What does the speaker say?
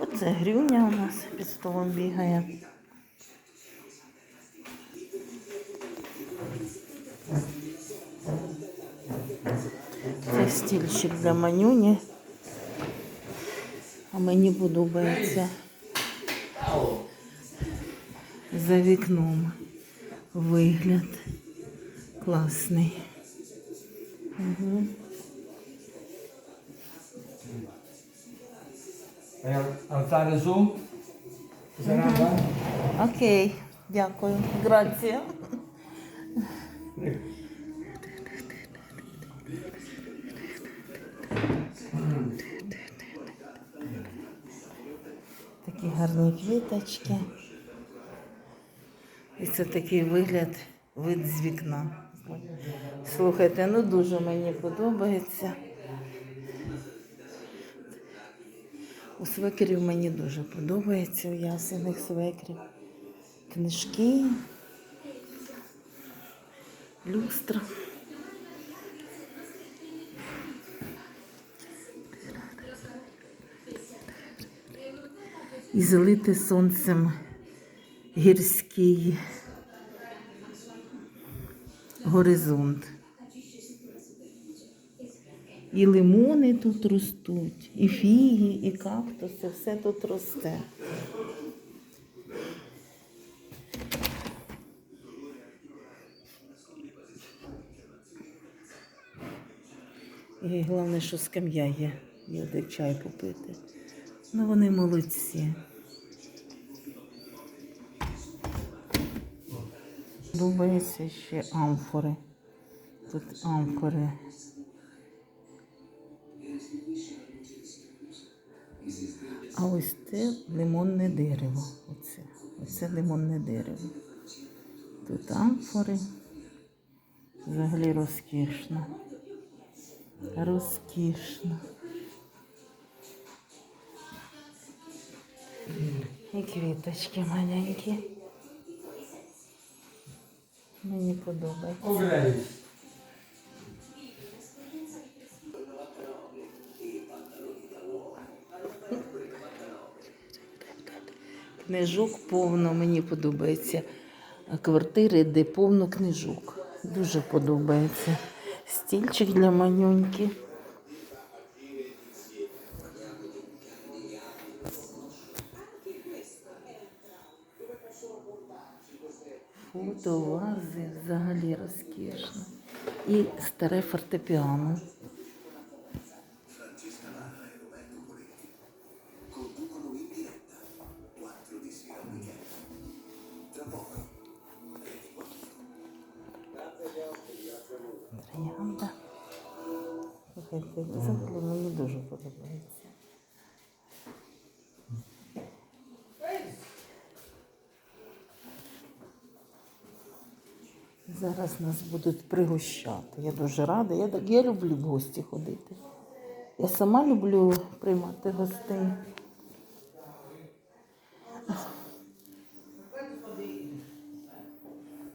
Оце грюня у нас під столом бігає. Це стільчик для манюні. А мені подобається за вікном вигляд класний. Угу. Alzare su? Окей, дякую. Грація. Такі гарні квіточки. І це такий вигляд, вид з вікна. Слухайте, ну дуже мені подобається. У свекерів мені дуже подобається, у свекрів. Книжки, люстра. І залити сонцем гірський горизонт. І лимони тут ростуть, і фіги, і кактуси, все тут росте. І головне, що скам'я є, є де чай попити. Ну вони молодці. Подобається ще амфори. Тут амфори. А ось це лимонне дерево. Оце, оце лимонне дерево. Тут амфори. Взагалі розкішно. Розкішно. І квіточки маленькі. Мені подобається. Книжок повно, мені подобається. Квартири, де повно книжок. Дуже подобається. Стільчик для манюньки. Фото, вази взагалі розкішно. І старе фортепіано. Слухайте, взагалі мені дуже подобається. Зараз нас будуть пригощати. Я дуже рада. Я, я люблю в гості ходити. Я сама люблю приймати гостей.